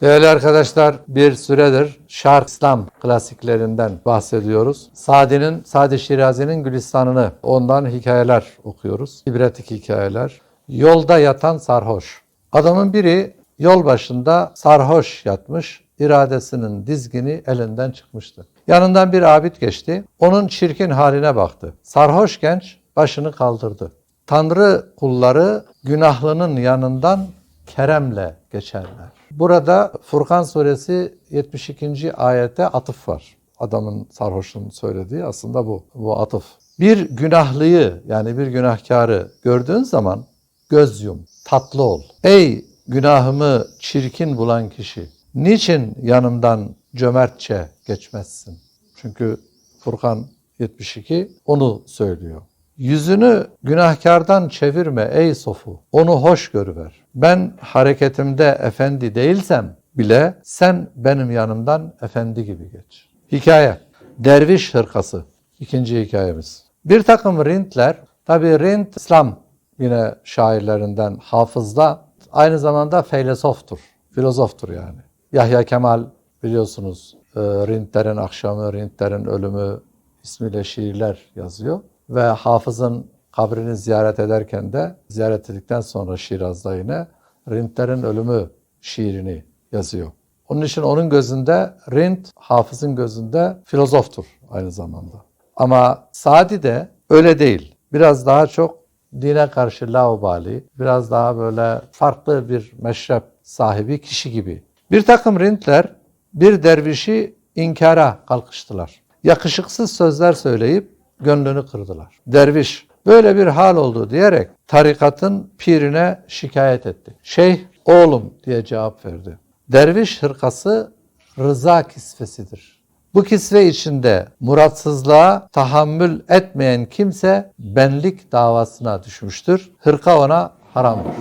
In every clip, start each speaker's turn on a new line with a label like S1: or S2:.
S1: Değerli arkadaşlar bir süredir Şark İslam klasiklerinden bahsediyoruz. Sadi'nin, Sadi Şirazi'nin Gülistan'ını ondan hikayeler okuyoruz. İbretlik hikayeler. Yolda yatan sarhoş. Adamın biri yol başında sarhoş yatmış, iradesinin dizgini elinden çıkmıştı. Yanından bir abid geçti, onun çirkin haline baktı. Sarhoş genç başını kaldırdı. Tanrı kulları günahlının yanından keremle geçerler. Burada Furkan suresi 72. ayete atıf var. Adamın sarhoşun söylediği aslında bu. Bu atıf. Bir günahlıyı yani bir günahkarı gördüğün zaman göz yum, tatlı ol. Ey günahımı çirkin bulan kişi, niçin yanımdan cömertçe geçmezsin? Çünkü Furkan 72 onu söylüyor. Yüzünü günahkardan çevirme ey sofu. Onu hoş görüver. Ben hareketimde efendi değilsem bile sen benim yanımdan efendi gibi geç. Hikaye. Derviş hırkası. İkinci hikayemiz. Bir takım rintler, tabi rint İslam yine şairlerinden hafızda aynı zamanda filozoftur. Filozoftur yani. Yahya Kemal biliyorsunuz e, Rintlerin Akşamı, Rintlerin Ölümü ismiyle şiirler yazıyor. Ve Hafız'ın kabrini ziyaret ederken de ziyaret ettikten sonra Şiraz'da yine Rintlerin Ölümü şiirini yazıyor. Onun için onun gözünde Rint, Hafız'ın gözünde filozoftur aynı zamanda. Ama Sadi de öyle değil. Biraz daha çok dine karşı laubali, biraz daha böyle farklı bir meşrep sahibi kişi gibi. Bir takım Rintler bir dervişi inkara kalkıştılar. Yakışıksız sözler söyleyip gönlünü kırdılar. Derviş böyle bir hal oldu diyerek tarikatın pirine şikayet etti. Şeyh oğlum diye cevap verdi. Derviş hırkası rıza kisvesidir. Bu kisve içinde muratsızlığa tahammül etmeyen kimse benlik davasına düşmüştür. Hırka ona haramdır.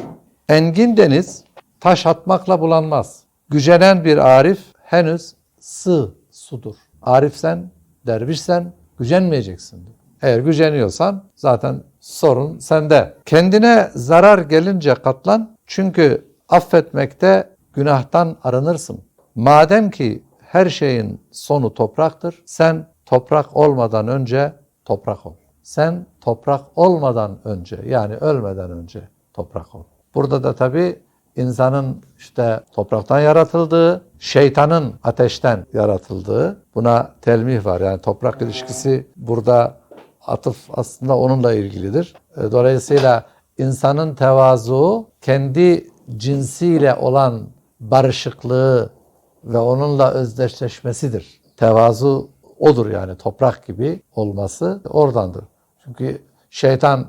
S1: Engin deniz taş atmakla bulanmaz. Gücenen bir arif henüz sığ sudur. Arifsen, dervişsen gücenmeyeceksin. Eğer güceniyorsan zaten sorun sende. Kendine zarar gelince katlan çünkü affetmekte günahtan arınırsın. Madem ki her şeyin sonu topraktır, sen toprak olmadan önce toprak ol. Sen toprak olmadan önce yani ölmeden önce toprak ol. Burada da tabii insanın işte topraktan yaratıldığı, şeytanın ateşten yaratıldığı buna telmih var. Yani toprak ilişkisi burada atıf aslında onunla ilgilidir. E, Dolayısıyla insanın tevazu kendi cinsiyle olan barışıklığı ve onunla özdeşleşmesidir. Tevazu odur yani toprak gibi olması oradandır. Çünkü şeytan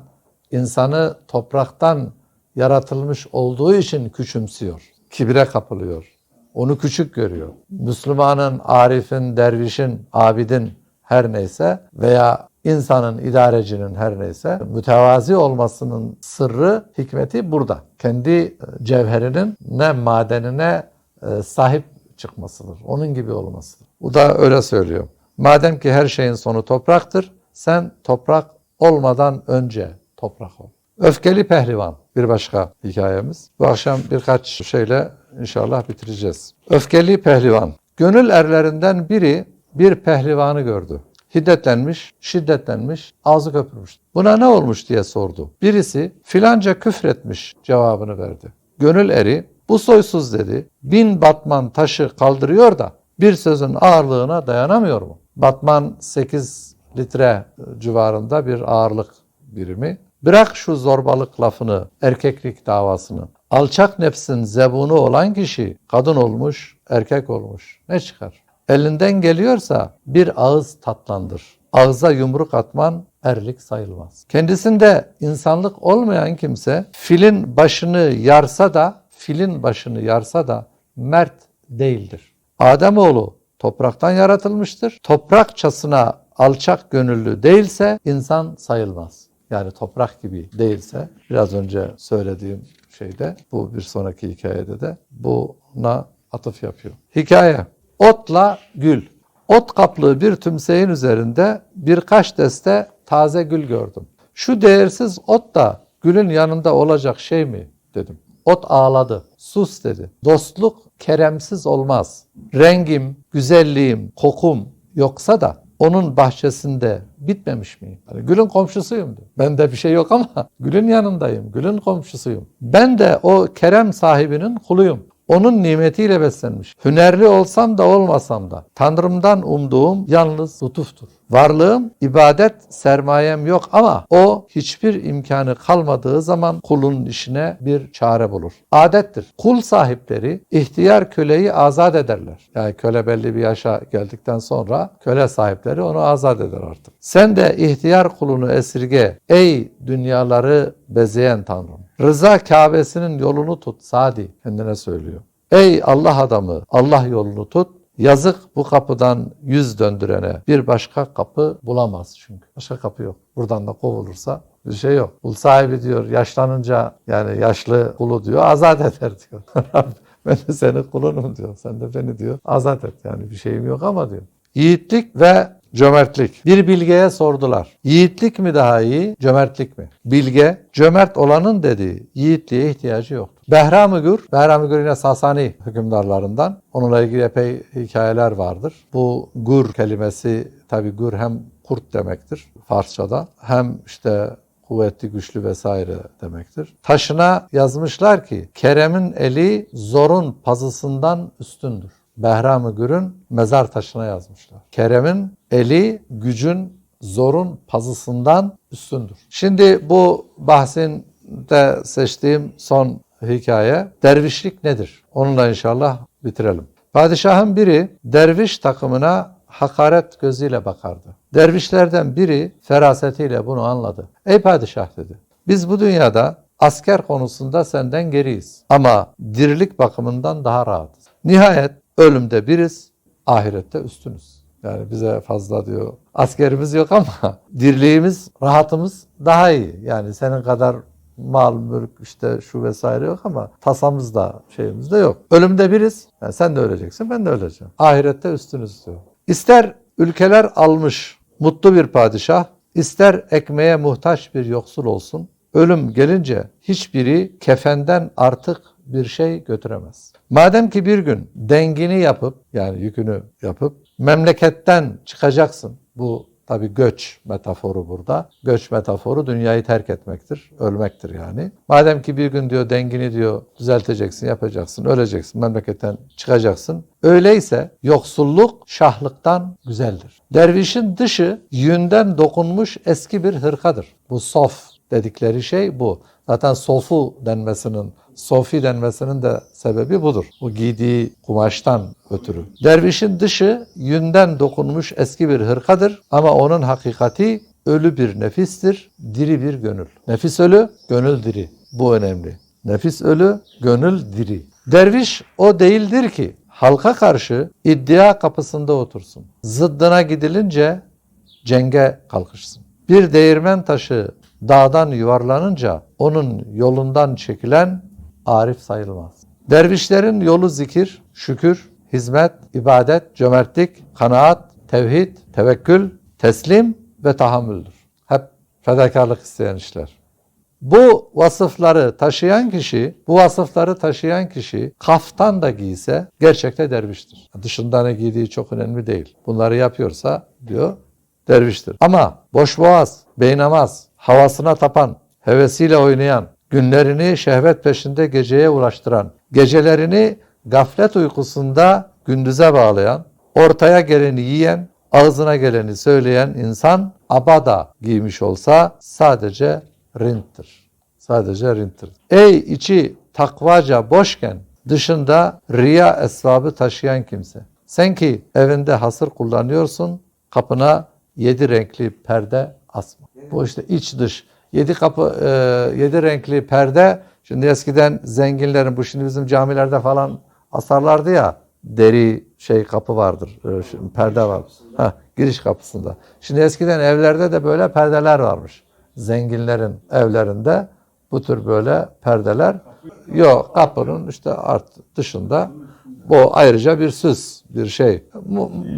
S1: insanı topraktan yaratılmış olduğu için küçümsüyor. Kibre kapılıyor. Onu küçük görüyor. Müslümanın, arifin, dervişin, abidin her neyse veya insanın, idarecinin her neyse mütevazi olmasının sırrı, hikmeti burada. Kendi cevherinin ne madenine e, sahip çıkmasıdır. Onun gibi olmasıdır. Bu da öyle söylüyor. Madem ki her şeyin sonu topraktır, sen toprak olmadan önce toprak ol. Öfkeli pehlivan bir başka hikayemiz. Bu akşam birkaç şeyle inşallah bitireceğiz. Öfkeli pehlivan. Gönül erlerinden biri bir pehlivanı gördü. Hiddetlenmiş, şiddetlenmiş, ağzı köpürmüş. Buna ne olmuş diye sordu. Birisi filanca küfretmiş cevabını verdi. Gönül eri bu soysuz dedi. Bin batman taşı kaldırıyor da bir sözün ağırlığına dayanamıyor mu? Batman 8 litre civarında bir ağırlık birimi. Bırak şu zorbalık lafını, erkeklik davasını. Alçak nefsin zebunu olan kişi kadın olmuş, erkek olmuş. Ne çıkar? Elinden geliyorsa bir ağız tatlandır. Ağza yumruk atman erlik sayılmaz. Kendisinde insanlık olmayan kimse filin başını yarsa da, filin başını yarsa da mert değildir. Ademoğlu topraktan yaratılmıştır. Toprakçasına alçak gönüllü değilse insan sayılmaz. Yani toprak gibi değilse biraz önce söylediğim şeyde bu bir sonraki hikayede de buna atıf yapıyor. Hikaye Otla gül. Ot kaplı bir tümseyin üzerinde birkaç deste taze gül gördüm. Şu değersiz ot da gülün yanında olacak şey mi dedim. Ot ağladı. Sus dedi. Dostluk keremsiz olmaz. Rengim, güzelliğim, kokum yoksa da onun bahçesinde bitmemiş miyim? Hani gülün komşusuyum. Bende bir şey yok ama gülün yanındayım. Gülün komşusuyum. Ben de o kerem sahibinin kuluyum. Onun nimetiyle beslenmiş. Hünerli olsam da olmasam da Tanrım'dan umduğum yalnız lütuftur. Varlığım, ibadet, sermayem yok ama o hiçbir imkanı kalmadığı zaman kulun işine bir çare bulur. Adettir. Kul sahipleri ihtiyar köleyi azat ederler. Yani köle belli bir yaşa geldikten sonra köle sahipleri onu azat eder artık. Sen de ihtiyar kulunu esirge ey dünyaları bezeyen Tanrım. Rıza Kabe'sinin yolunu tut Sadi kendine söylüyor. Ey Allah adamı Allah yolunu tut. Yazık bu kapıdan yüz döndürene bir başka kapı bulamaz çünkü. Başka kapı yok. Buradan da kovulursa bir şey yok. Kul sahibi diyor yaşlanınca yani yaşlı kulu diyor azat eder diyor. ben de senin kulunum diyor. Sen de beni diyor azat et. Yani bir şeyim yok ama diyor. Yiğitlik ve cömertlik. Bir bilgeye sordular. Yiğitlik mi daha iyi, cömertlik mi? Bilge, cömert olanın dediği yiğitliğe ihtiyacı yoktur. Behram-ı Behram-ı yine Sasani hükümdarlarından. Onunla ilgili epey hikayeler vardır. Bu Gür kelimesi tabi Gür hem kurt demektir Farsçada hem işte kuvvetli, güçlü vesaire demektir. Taşına yazmışlar ki Kerem'in eli zorun pazısından üstündür. Behram-ı Gür'ün mezar taşına yazmışlar. Kerem'in eli gücün zorun pazısından üstündür. Şimdi bu bahsin de seçtiğim son hikaye dervişlik nedir? Onunla inşallah bitirelim. Padişahın biri derviş takımına hakaret gözüyle bakardı. Dervişlerden biri ferasetiyle bunu anladı. Ey padişah dedi. Biz bu dünyada asker konusunda senden geriyiz. Ama dirilik bakımından daha rahatız. Nihayet ölümde biriz, ahirette üstünüz. Yani bize fazla diyor askerimiz yok ama dirliğimiz, rahatımız daha iyi. Yani senin kadar mal, mülk işte şu vesaire yok ama tasamız da şeyimiz de yok. Ölümde biriz. Yani sen de öleceksin, ben de öleceğim. Ahirette üstünüz diyor. İster ülkeler almış mutlu bir padişah, ister ekmeğe muhtaç bir yoksul olsun, ölüm gelince hiçbiri kefenden artık bir şey götüremez. Madem ki bir gün dengini yapıp yani yükünü yapıp memleketten çıkacaksın. Bu tabi göç metaforu burada. Göç metaforu dünyayı terk etmektir, ölmektir yani. Madem ki bir gün diyor dengini diyor düzelteceksin, yapacaksın, öleceksin, memleketten çıkacaksın. Öyleyse yoksulluk şahlıktan güzeldir. Dervişin dışı yünden dokunmuş eski bir hırkadır. Bu sof dedikleri şey bu. Zaten sofu denmesinin, sofi denmesinin de sebebi budur. Bu giydiği kumaştan ötürü. Dervişin dışı yünden dokunmuş eski bir hırkadır ama onun hakikati ölü bir nefistir, diri bir gönül. Nefis ölü, gönül diri. Bu önemli. Nefis ölü, gönül diri. Derviş o değildir ki halka karşı iddia kapısında otursun. Zıddına gidilince cenge kalkışsın. Bir değirmen taşı dağdan yuvarlanınca onun yolundan çekilen arif sayılmaz. Dervişlerin yolu zikir, şükür, hizmet, ibadet, cömertlik, kanaat, tevhid, tevekkül, teslim ve tahammüldür. Hep fedakarlık isteyen işler. Bu vasıfları taşıyan kişi, bu vasıfları taşıyan kişi kaftan da giyse gerçekte derviştir. Dışında ne giydiği çok önemli değil. Bunları yapıyorsa diyor derviştir. Ama boş boğaz, beynamaz, havasına tapan, hevesiyle oynayan, günlerini şehvet peşinde geceye ulaştıran, gecelerini gaflet uykusunda gündüze bağlayan, ortaya geleni yiyen, ağzına geleni söyleyen insan abada giymiş olsa sadece rinttir. Sadece rinttir. Ey içi takvaca boşken dışında riya esvabı taşıyan kimse. Sen ki evinde hasır kullanıyorsun, kapına yedi renkli perde asma. Bu işte iç dış. Yedi kapı, e, yedi renkli perde. Şimdi eskiden zenginlerin, bu şimdi bizim camilerde falan asarlardı ya, deri şey kapı vardır, e, şimdi perde var. Ha, giriş kapısında. Şimdi eskiden evlerde de böyle perdeler varmış. Zenginlerin evlerinde bu tür böyle perdeler. Yok kapının işte art dışında bu ayrıca bir süs, bir şey.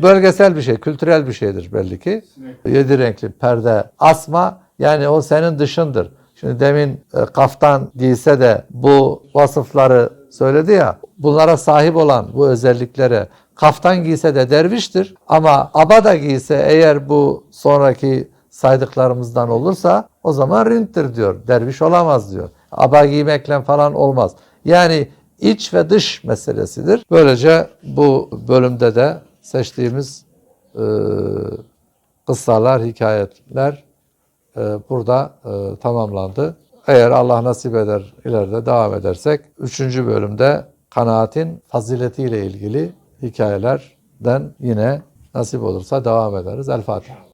S1: Bölgesel bir şey, kültürel bir şeydir belli ki. Yedi renkli perde asma yani o senin dışındır. Şimdi demin e, kaftan giyse de bu vasıfları söyledi ya. Bunlara sahip olan bu özelliklere kaftan giyse de derviştir. Ama abada giyse eğer bu sonraki saydıklarımızdan olursa o zaman rinttir diyor. Derviş olamaz diyor. Aba giymekle falan olmaz. Yani iç ve dış meselesidir. Böylece bu bölümde de seçtiğimiz e, kıssalar, hikayetler e, burada e, tamamlandı. Eğer Allah nasip eder ileride devam edersek 3. bölümde kanaatin faziletiyle ilgili hikayelerden yine nasip olursa devam ederiz. El Fatiha.